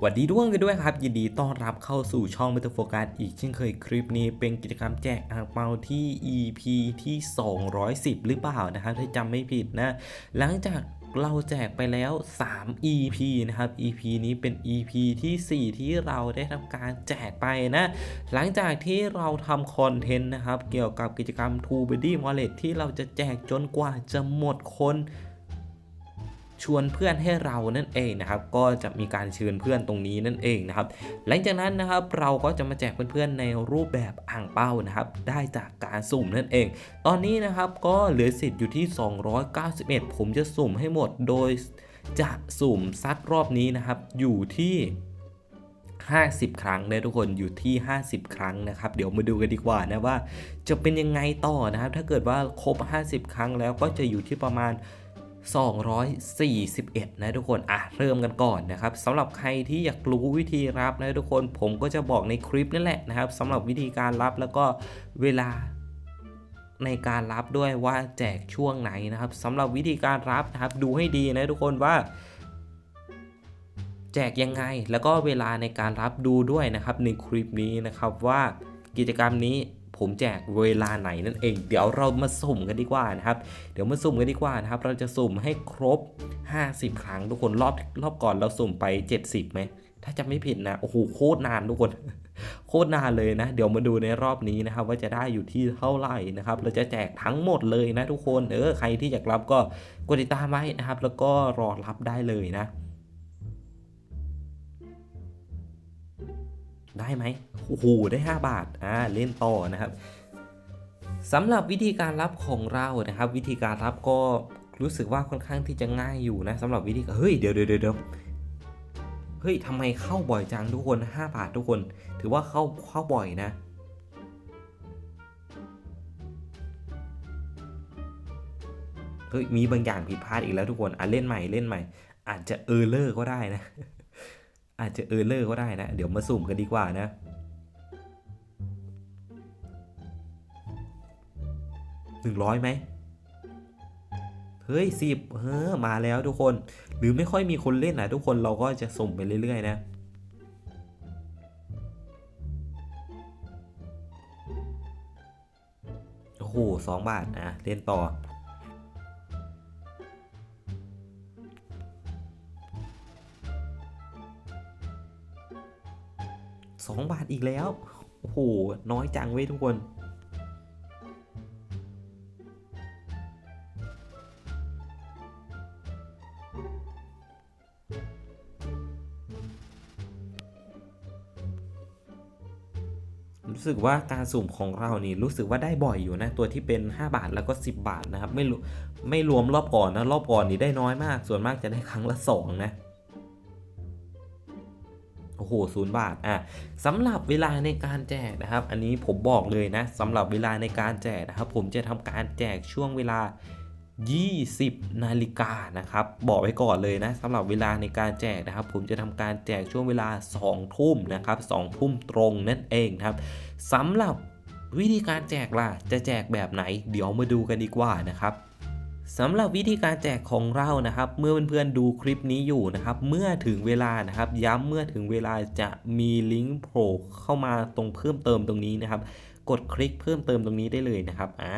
หวัดดีด้วงกันด้วยครับ ยินดีต้อนรับเข้าสู่ช่อง m e t a โฟกัสอีกเช่นเคยคลิปนี้เป็นกิจกรรมแจกอ่างเปาที่ EP ที่ 210 หรือเปล่านะครับถ้าจำไม่ผิดนะ หลังจากเราแจกไปแล้ว 3 EP นะครับ EP นี้เป็น EP ทีสี่4 ที่เราได้ทำการแจกไปนะ หลังจากที่เราทำคอนเทนต์นะครับ เกี่ยวกับกิจกรรม t o b o d y Wallet ที่เราจะแจกจนกว่าจะหมดคน ชวนเพื่อนให้เรานั่นเองนะครับ ก็จะมีการเชิญเพื่อนตรงนี้นั่นเองนะครับ หลังจากนั้นนะครับเราก็จะมาแจกเพื่อนๆในรูปแบบอ่างเป้านะครับ ได้จากการสุ่มนั่นเอง ตอนนี้นะครับก็เหลือสิทธิ์อยู่ที่ 291 ผมจะสุ่มให้หมดโดยจะสุ่มซัดรอบนี้นะครับ อยู่ที่50 ครั้งนะทุกคนอยู่ที่ 50 ครั้งนะครับ เดี๋ยวมาดูกันดีกว่านะว่า จะเป็นยังไงต่อนะครับ ถ้าเกิดว่าครบ 50 ครั้งแล้วก็จะอยู่ที่ประมาณ 241 นะทุกคน อะ เริ่มกันก่อนนะครับสำหรับใครที่อยากรู้วิธีรับนะทุกคน ผมก็จะบอกในคลิปนั่นแหละนะครับสำหรับวิธีการรับแล้วก็เวลาในการรับด้วยว่าแจกช่วงไหนนะครับสำหรับวิธีการรับนะครับ ดูให้ดีนะทุกคนว่า แจกยังไง แล้วก็เวลาในการรับดูด้วยนะครับในคลิปนี้นะครับว่ากิจกรรมนี้ ผมแจกเวลาไหนนั่นเอง เดี๋ยวเรามาสุ่มกันดีกว่านะครับ เดี๋ยวมาสุ่มกันดีกว่านะครับ เราจะสุ่มให้ครบ 50 ครั้งทุกคนรอบรอบก่อนเราสุ่มไป 70ไหมถ้าจะไม่ผิดนะโอ้โหโคตรนานทุกคนโคตรนานเลยนะ เดี๋ยวมาดูในรอบนี้นะครับ ว่าจะได้อยู่ที่เท่าไหร่นะครับ เราจะแจกทั้งหมดเลยนะทุกคนเออใครที่อยากรับก็กดติดตามไว้นะครับ แล้วก็รอรับได้เลยนะ ได้ไหมโอ้โหได้ 5 บาทอ่าเล่นต่อนะครับสำหรับวิธีการรับของเรานะครับ วิธีการรับก็รู้สึกว่าค่อนข้างที่จะง่ายอยู่นะสำหรับวิธีเฮ้ยเดี๋ยวเดี๋ยวเดี๋ยวเฮ้ยทำไมเข้าบ่อยจังทุกคน 5 บาททุกคน ถือว่าเข้าเข้าบ่อยนะเฮ้ยมีบางอย่างผิดพลาดอีกแล้วทุกคนอะเล่นใหม่เล่นใหม่ อาจจะเออเลอร์ก็ได้นะ อาจจะเออร์เลอร์ก็ได้นะ เดี๋ยวมาสุ่มกันดีกว่านะ หนึ่งร้อยไหม เฮ้ยสิบเฮ้อมาแล้วทุกคน หรือไม่ค่อยมีคนเล่นนะทุกคนเราก็จะสุ่มไปเรื่อย ๆ นะโอ้โหสองบาทอะเล่นต่อ สองบาทอีกแล้ว โอ้โห น้อยจังเว้ยทุกคน รู้สึกว่าการสุ่มของเรานี่รู้สึกว่าได้บ่อยอยู่นะ ตัวที่เป็น 5 บาทแล้วก็ 10 บาทนะครับ ไม่รู้ไม่รวมรอบก่อนนะ รอบก่อนนี่ได้น้อยมาก ส่วนมากจะได้ครั้งละ 2 นะ อ้โหศูนย์บาทอะสำหรับเวลาในการแจกนะครับ อันนี้ผมบอกเลยนะสำหรับเวลาในการแจกนะครับ ผมจะทำการแจกช่วงเวลา 20 นาฬิกานะครับ บอกไว้ก่อนเลยนะสำหรับเวลาในการแจกนะครับ ผมจะทำการแจกช่วงเวลา 2 ทุ่มนะครับ2ทุ่มตรงนั่นเองครับสำหรับวิธีการแจกล่ะ จะแจกแบบไหน เดี๋ยวมาดูกันดีกว่านะครับ สำหรับวิธีการแจกของเรานะครับ เมื่อเพื่อนๆดูคลิปนี้อยู่นะครับ เมื่อถึงเวลานะครับ ย้ำเมื่อถึงเวลาจะมีลิงก์โผล่เข้ามาตรงเพิ่มเติมตรงนี้นะครับ กดคลิกเพิ่มเติมตรงนี้ได้เลยนะครับอ่า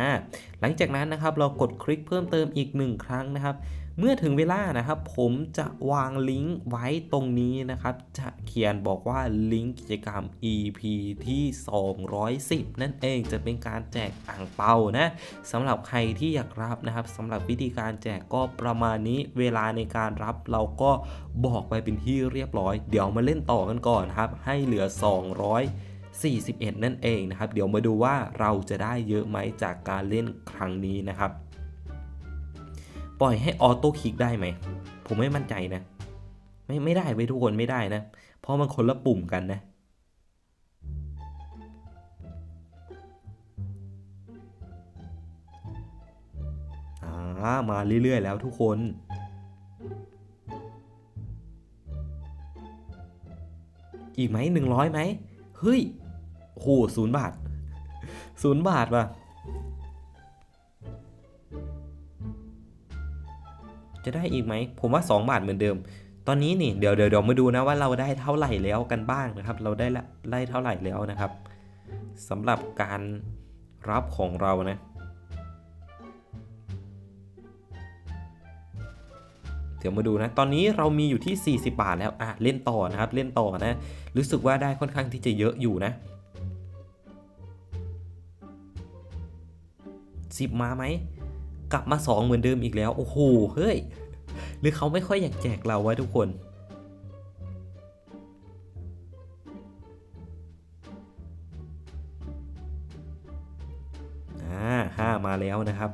หลังจากนั้นนะครับเรากดคลิกเพิ่มเติมอีกหนึ่งครั้งนะครับ เมื่อถึงเวลานะครับ ผมจะวางลิงก์ไว้ตรงนี้นะครับ จะเขียนบอกว่าลิงก์กิจกรรม EP ที่ 210 นั่นเองจะเป็นการแจกอ่างเปานะสำหรับใครที่อยากรับนะครับสำหรับวิธีการแจกก็ประมาณนี้เวลาในการรับเราก็บอกไปเป็นที่เรียบร้อย เดี๋ยวมาเล่นต่อกันก่อนครับ ให้เหลือ 200 41 นั่นเองนะครับ เดี๋ยวมาดูว่าเราจะได้เยอะไหมจากการเล่นครั้งนี้นะครับ ปล่อยให้ออโต้คลิกได้ไหม ผมไม่มั่นใจนะ ไม่ไม่ได้ไปทุกคนไม่ได้นะ เพราะมันคนละปุ่มกันนะอ่ามาเรื่อยๆแล้วทุกคน อีกไหมหนึ่งร้อยไหม เฮ้ยโหศูนย์บาทศูนย์บาทว่ะ จะได้อีกไหม ผมว่า 2 บาทเหมือนเดิม ตอนนี้นี่เดี๋ยวเดี๋ยวเดี๋ยวมาดูนะว่าเราได้เท่าไหร่แล้วกันบ้างนะครับ เราได้ละได้เท่าไหร่แล้วนะครับสำหรับการรับของเรานะเดี๋ยวมาดูนะ ตอนนี้เรามีอยู่ที่ 40 บาทแล้ว อะ เล่นต่อนะครับ เล่นต่อนะ รู้สึกว่าได้ค่อนข้างที่จะเยอะอยู่นะ 10 มาไหม กลับมา 2 เหมือนเดิมอีกแล้ว โอ้โห เฮ้ย หรือเขาไม่ค่อยอยากแจกเราไว้ทุกคนอ่าห้ามาแล้วนะครับ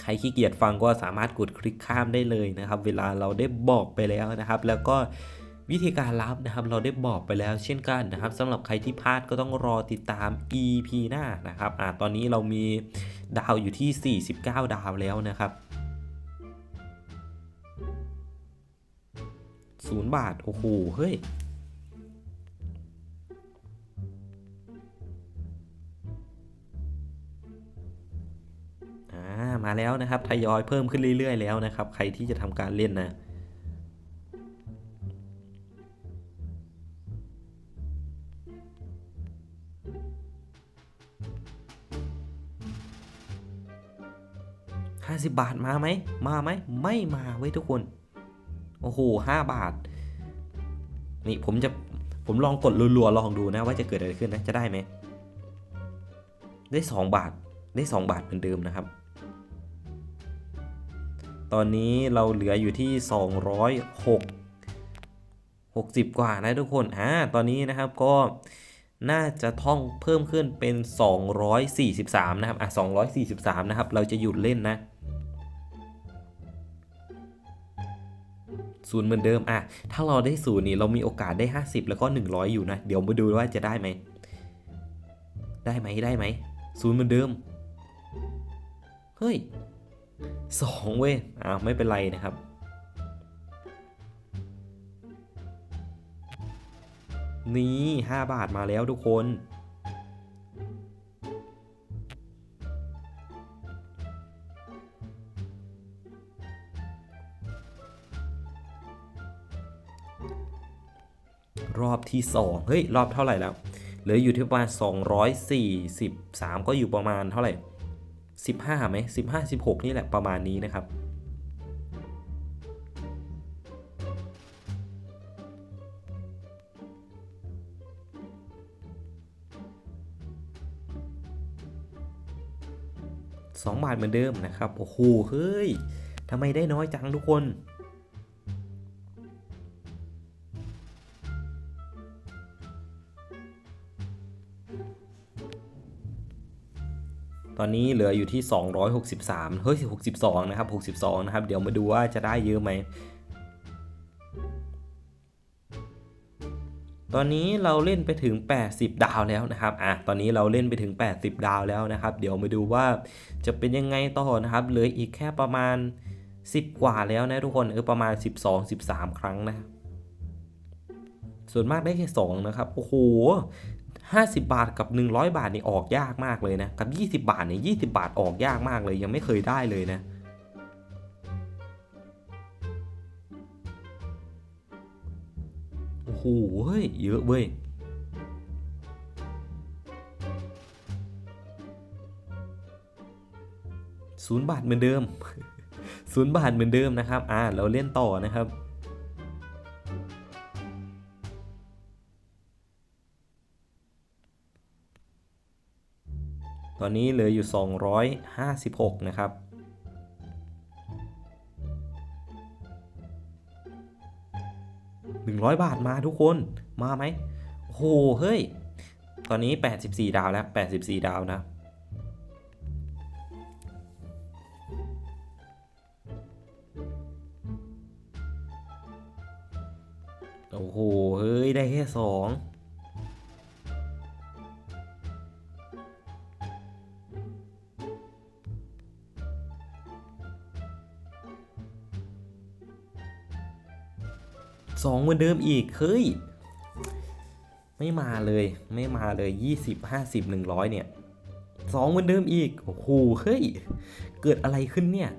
ใครขี้เกียจฟังก็สามารถกดคลิกข้ามได้เลยนะครับ เวลาเราได้บอกไปแล้วนะครับ แล้วก็วิธีการรับนะครับเราได้บอกไปแล้วเช่นกันนะครับสำหรับใครที่พลาดก็ต้องรอติดตาม EP หน้านะครับอ่าตอนนี้เรามี ดาวอยู่ที่ 49 ดาวแล้วนะครับศูนย์บาท โอ้โห เฮ้ย มาแล้วนะครับ ทยอยเพิ่มขึ้นเรื่อย ๆ แล้วนะครับ ใครที่จะทำการเล่นนะ 50 บาทมาไหม มาไหม ไม่มาไว้ยทุกคน โอ้โห5บาท นี่ผมจะผมลองกดรัวๆลองดูนะว่าจะเกิดอะไรขึ้นนะ จะได้ไหม ได้ 2 บาท ได้ 2 บาทเหมือนเดิมนะครับ ตอนนี้เราเหลืออยู่ที่ 206 60 กว่านะทุกคน อ่า ตอนนี้นะครับก็น่าจะท่องเพิ่มขึ้นเป็น 243 นะครับ อะ 243 นะครับ เราจะหยุดเล่นนะ ศูนย์เหมือนเดิมอะถ้าเราได้ศูนย์นี่เรามีโอกาสได้ 50 แล้วก็ 100 อยู่นะ เดี๋ยวมาดูว่าจะได้ไหม ได้ไหมได้ไหมศูนย์เหมือนเดิม เฮ้ยสองเว้ยอ้าวไม่เป็นไรนะครับนี่5บาทมาแล้วทุกคน ที่ 2 เฮ้ย รอบเท่าไหร่แล้ว เหลืออยู่ที่ประมาณ 243 ก็อยู่ประมาณเท่าไหร่ 15ไหม15 16 นี่แหละประมาณนี้นะครับ 2 บาทเหมือนเดิมนะครับ โอ้โห เฮ้ยทำไมได้น้อยจังทุกคน ตอนนี้เหลืออยู่ที่ 263 เฮ้ย 62 นะครับ 62 นะครับ เดี๋ยวมาดูว่าจะได้เยอะไหม ตอนนี้เราเล่นไปถึง 80 ดาวแล้วนะครับ อะ ตอนนี้เราเล่นไปถึง 80 ดาวแล้วนะครับ เดี๋ยวมาดูว่าจะเป็นยังไงต่อนะครับ เหลืออีกแค่ประมาณ 10 กว่าแล้วนะทุกคน เออ ประมาณ 12 13 ครั้งนะส่วนมากได้แค่ 2 นะครับ โอ้โห 50 บาทกับ 100 บาทนี่ออกยากมากเลยนะ กับ 20 บาทนี่20 บาทออกยากมากเลย ยังไม่เคยได้เลยนะ โอ้โหเฮ้ย เยอะเว้ยศูนย์บาทเหมือนเดิมศูนย์บาทเหมือนเดิมนะครับ อ่า เราเล่นต่อนะครับ ตอนนี้เหลืออยู่ 256 นะครับ 100 บาทมาทุกคน มาไหมโอ้โห เฮ้ย ตอนนี้ 84 ดาวแล้ว 84 ดาวนะ 2เหมือนเดิมอีกเฮ้ยไม่มาเลยไม่มาเลย 20 50 100 เนี่ยสองเหมือนเดิมอีกโอ้โหเฮ้ย เกิดอะไรขึ้นเนี่ย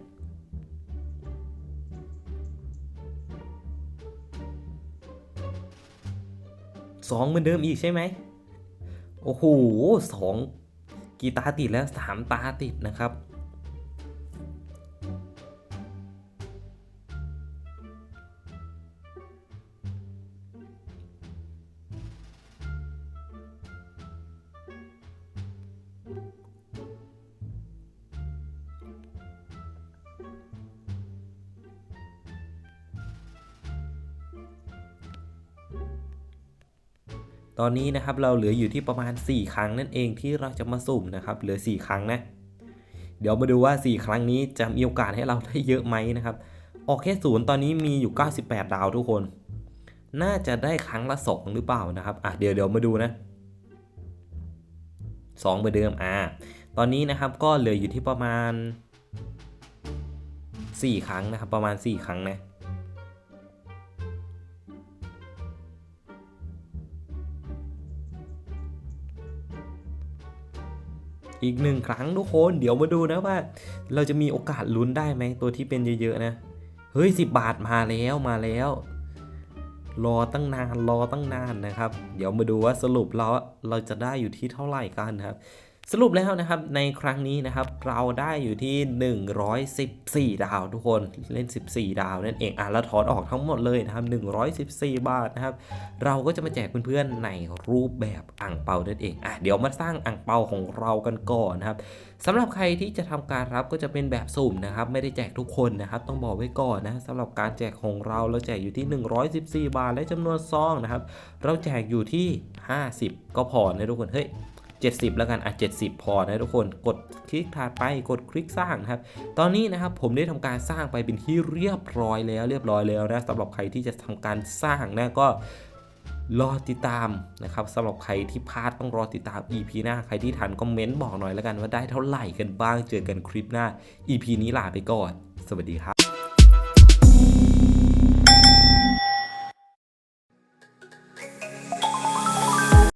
สองเหมือนเดิมอีกใช่ไหมโอ้โหสองกีตาติดแล้วสามตาติดนะครับ ตอนนี้นะครับเราเหลืออยู่ที่ประมาณ 4 ครั้งนั่นเองที่เราจะมาสุ่มนะครับเหลือ 4 ครั้งนะ เดี๋ยวมาดูว่า 4 ครั้งนี้จะมีโอกาสให้เราได้เยอะไหมนะครับ ออกแค่ศูนย์ตอนนี้มีอยู่ 98 ดาวทุกคน น่าจะได้ครั้งละ 2 หรือเปล่านะครับอะเดี๋ยวเดี๋ยวมาดูนะ2เหมือนเดิมอ่าตอนนี้นะครับก็เหลืออยู่ที่ประมาณ 4 ครั้งนะครับประมาณ 4 ครั้งนะ อีกหนึ่งครั้งทุกคนเดี๋ยวมาดูนะว่า เราจะมีโอกาสลุ้นได้ไหมตัวที่เป็นเยอะๆนะ เฮ้ยสิบาทมาแล้วมาแล้ว รอตั้งนานรอตั้งนานนะครับ เดี๋ยวมาดูว่าสรุปเราเราจะได้อยู่ที่เท่าไหร่กันครับ สรุปแล้วนะครับในครั้งนี้นะครับเราได้อยู่ที่ 114 ดาวทุกคนเล่น 14 ดาวนั่นเองอะแล้วถอนออกทั้งหมดเลยนะครับ 114 บาทนะครับเราก็จะมาแจกเพื่อนๆในรูปแบบอ่างเปานั่นเองอะเดี๋ยวมาสร้างอ่างเปาของเรากันก่อนนะครับสำหรับใครที่จะทำการรับก็จะเป็นแบบสุ่มนะครับไม่ได้แจกทุกคนนะครับต้องบอกไว้ก่อนนะสำหรับการแจกของเราเราแจกอยู่ที่ 114 บาทและจำนวนซองนะครับเราแจกอยู่ที่ 50 ก็พอนะทุกคนเฮ้ย 70 แล้วกันอะ70 พอนะทุกคนกดคลิกถัดไปกดคลิกสร้างนะครับตอนนี้นะครับผมได้ทำการสร้างไปเป็นที่เรียบร้อยแล้วเรียบร้อยแล้วนะสำหรับใครที่จะทำการสร้างนะก็รอติดตามนะครับสำหรับใครที่พลาดต้องรอติดตาม EP หน้า ใครที่ทันคอมเมนต์บอกหน่อยแล้วกันว่าได้เท่าไหร่กันบ้างเจอกันคลิปหน้า EP นี้ลาไปก่อน สวัสดีครับ